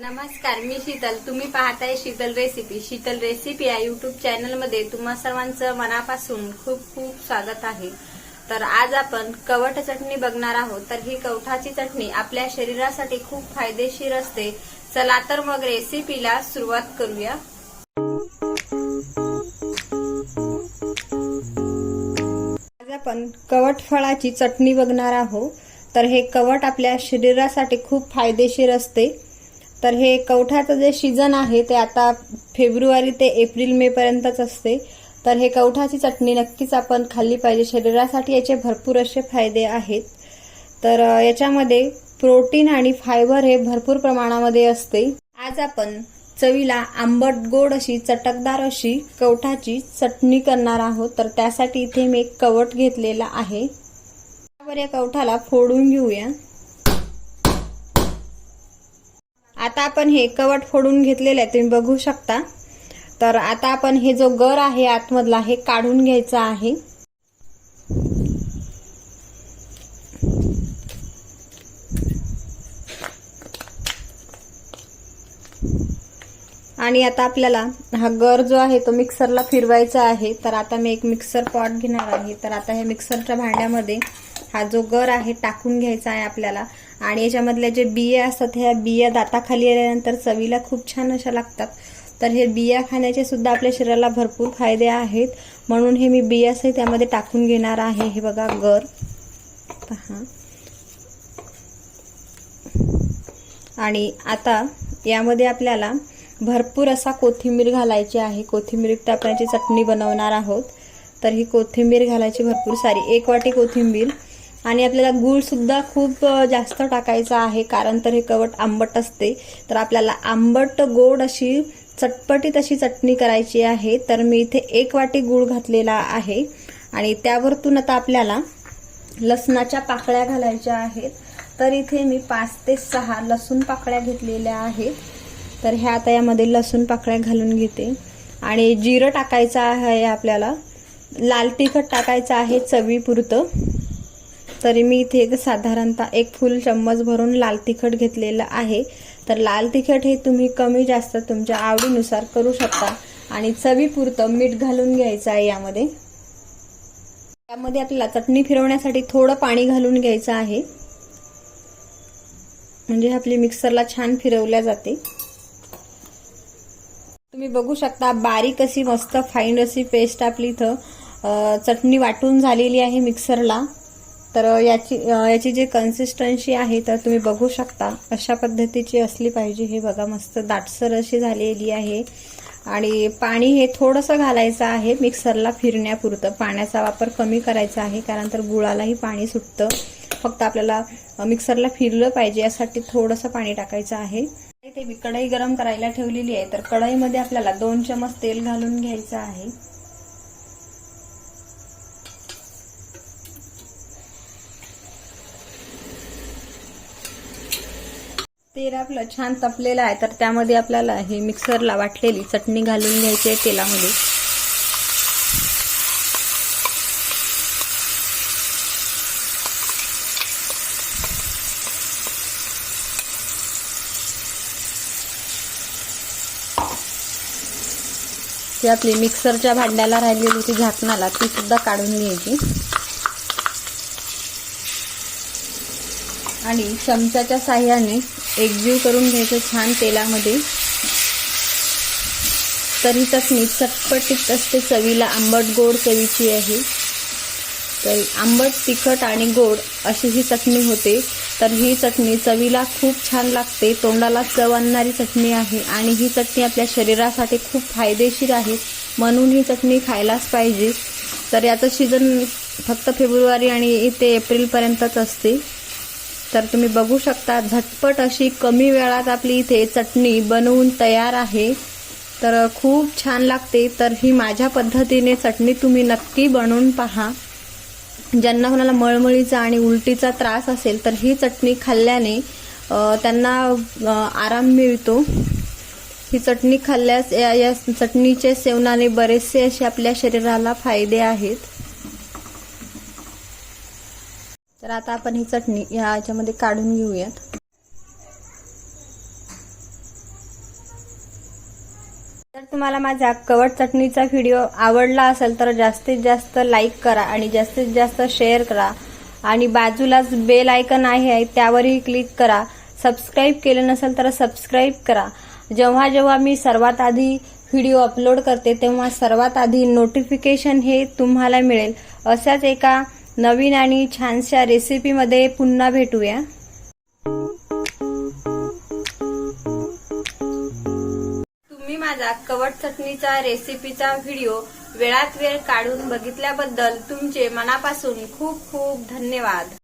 नमस्कार मी शीतल. तुम्ही पाहताय शीतल रेसिपी. शीतल रेसिपी या युट्यूब चॅनलमध्ये तुम्हा सर्वांचं मनापासून खूप खूप स्वागत आहे. तर आज आपण कवट चटणी बघणार आहोत. तर ही कवठाची चटणी आपल्या शरीरासाठी खूप फायदेशीर असते. चला तर मग रेसिपीला सुरुवात करूया. आज आपण कवट फळाची चटणी बघणार आहोत. तर हे कवट आपल्या शरीरासाठी खूप फायदेशीर असते. तर हे कवठाचं जे सीझन आहे ते आता फेब्रुवारी ते एप्रिल मे पर्यंतच असते. तर हे कवठाची चटणी नक्कीच आपण खाल्ली पाहिजे. शरीरासाठी याचे भरपूर असे फायदे आहेत. तर याच्यामध्ये प्रोटीन आणि फायबर हे भरपूर प्रमाणामध्ये असते. आज आपण चवीला आंबट गोड अशी चटकदार अशी कवठाची चटणी करणार आहोत. तर त्यासाठी इथे मी एक कवट घेतलेला आहे. त्यावर या कवठाला फोडून घेऊया. आता आपण हे कवट फोडून घेतलेलं आहे तुम्ही बघू शकता. तर आता आपण हे जो गर आहे आतमधला हे काढून घ्यायचा आहे. आणि आता आपल्याला हा गर जो आहे तो मिक्सरला फिरवायचा आहे. तर आता मी एक मिक्सर पॉट घेणार आहे. तर आता हे मिक्सरच्या भांड्यामध्ये हा जो गर आहे टाकून घ्यायचा आहे आपल्याला. आणि याच्यामधल्या जे बिया असतात ह्या बिया दाताखाली आल्यानंतर चवीला खूप छान अशा लागतात. तर हे बिया खाण्याचे सुद्धा आपल्या शरीराला भरपूर फायदे आहेत. म्हणून हे मी बिया त्यामध्ये टाकून घेणार आहे. हे बघा गर. पहा. आणि आता यामध्ये आपल्याला भरपूर असा कोथिंबीर घालायची आहे. कोथिंबीर तर आपण याची चटणी बनवणार आहोत. तर ही कोथिंबीर घालायची भरपूर सारी. एक वाटी कोथिंबीर. आणि आपल्याला गूळसुद्धा खूप जास्त टाकायचा आहे कारण तर हे कवट आंबट असते. तर आपल्याला आंबट गोड अशी चटपटीत अशी चटणी करायची आहे. तर मी इथे एक वाटी गूळ घातलेला आहे. आणि त्यावरतून आता आपल्याला लसणाच्या पाकळ्या घालायच्या आहेत. तर इथे मी पाच ते सहा लसूण पाकळ्या घेतलेल्या आहेत. तर ह्या आता यामध्ये लसूण पाकळ्या घालून घेते. आणि जिरं टाकायचं आहे आपल्याला. लाल तिखट टाकायचं आहे चवीपुरतं. तरी मी इथे एक साधारणतः एक फुल चम्मच भरून लाल तिखट घेतलेलं आहे. तर लाल तिखट हे तुम्ही कमी जास्त तुमच्या आवडीनुसार करू शकता. आणि चवीपुरतं मीठ घालून घ्यायचं आहे यामध्ये. त्यामध्ये आपल्याला चटणी फिरवण्यासाठी थोडं पाणी घालून घ्यायचं आहे. म्हणजे आपली मिक्सरला छान फिरवल्या जाते. तुम्ही बघू शकता बारीक अशी मस्त फाईन अशी पेस्ट आपली इथं चटणी वाटून झालेली आहे मिक्सरला. तर याची याची जी कन्सिस्टन्सी आहे तर तुम्ही बघू शकता. अशा पद्धतीची असली पाहिजे. हे बघा मस्त दाटसर अशी झालेली आहे. आणि पाणी हे थोडंसं घालायचं आहे मिक्सरला फिरण्यापुरतं. पाण्याचा वापर कमी करायचा आहे कारण तर गुळालाही पाणी सुटतं. फक्त आपल्याला मिक्सरला फिरलं पाहिजे यासाठी थोडंसं पाणी टाकायचं आहे. ते मी कढई गरम करायला ठेवलेली आहे. तर कढईमध्ये आपल्याला दोन चमच तेल घालून घ्यायचं आहे. तेल आपलं छान तपलेलं आहे तर त्यामध्ये आपल्याला हे मिक्सरला वाटलेली चटणी घालून घ्यायची आहे तेलामध्ये. ती आपली मिक्सरच्या भांड्याला राहिलेली होती झाकणाला ती सुद्धा काढून घ्यायची. आणि चमच्याच्या साह्याने एकजीव करून घ्यायचं छान तेलामध्ये. तर ही चटणी चटपटीत असते. चवीला आंबट गोड चवीची आहे. तर आंबट तिखट आणि गोड अशी ही चटणी होते. तर ही चटणी चवीला खूप छान लागते. तोंडाला चव आणणारी चटणी आहे आणि ही चटणी आपल्या शरीरासाठी खूप फायदेशीर आहे. म्हणून ही चटणी खायलाच पाहिजे. तर याचं सीझन फक्त फेब्रुवारी आणि ते एप्रिलपर्यंतच असते. तर तुम्ही बघू शकता झटपट अशी कमी वेळात आपली इथे चटणी बनवून तयार आहे. तर खूप छान लागते. तर ही माझ्या पद्धतीने चटणी तुम्ही नक्की बनवून पहा. ज्यांना कोणाला मळमळीचा आणि उलटीचा त्रास असेल तर ही चटणी खाल्ल्याने त्यांना आराम मिळतो. ही चटणी खाल्ल्यास या या चटणीच्या सेवनाने बरेचसे असे आपल्या शरीराला फायदे आहेत. तर आता आपण ही चटणी ह्या याच्यामध्ये काढून घेऊयात. जर तुम्हाला माझा कवट चटणीचा व्हिडिओ आवडला असेल तर जास्तीत जास्त लाईक करा आणि जास्तीत जास्त शेअर करा. आणि बाजूलाच बेल आयकन आहे त्यावरही क्लिक करा. सबस्क्राईब केलं नसेल तर सबस्क्राईब करा. जेव्हा जेव्हा मी सर्वात आधी व्हिडिओ अपलोड करते तेव्हा सर्वात आधी नोटिफिकेशन हे तुम्हाला मिळेल. अशाच एका नवीन आणि छानशा रेसिपीमध्ये पुन्हा भेटूया. तुम्ही माझा कवट चटणीचा रेसिपीचा व्हिडिओ वेळात वेळ काढून बघितल्याबद्दल तुमचे मनापासून खूप खूप धन्यवाद.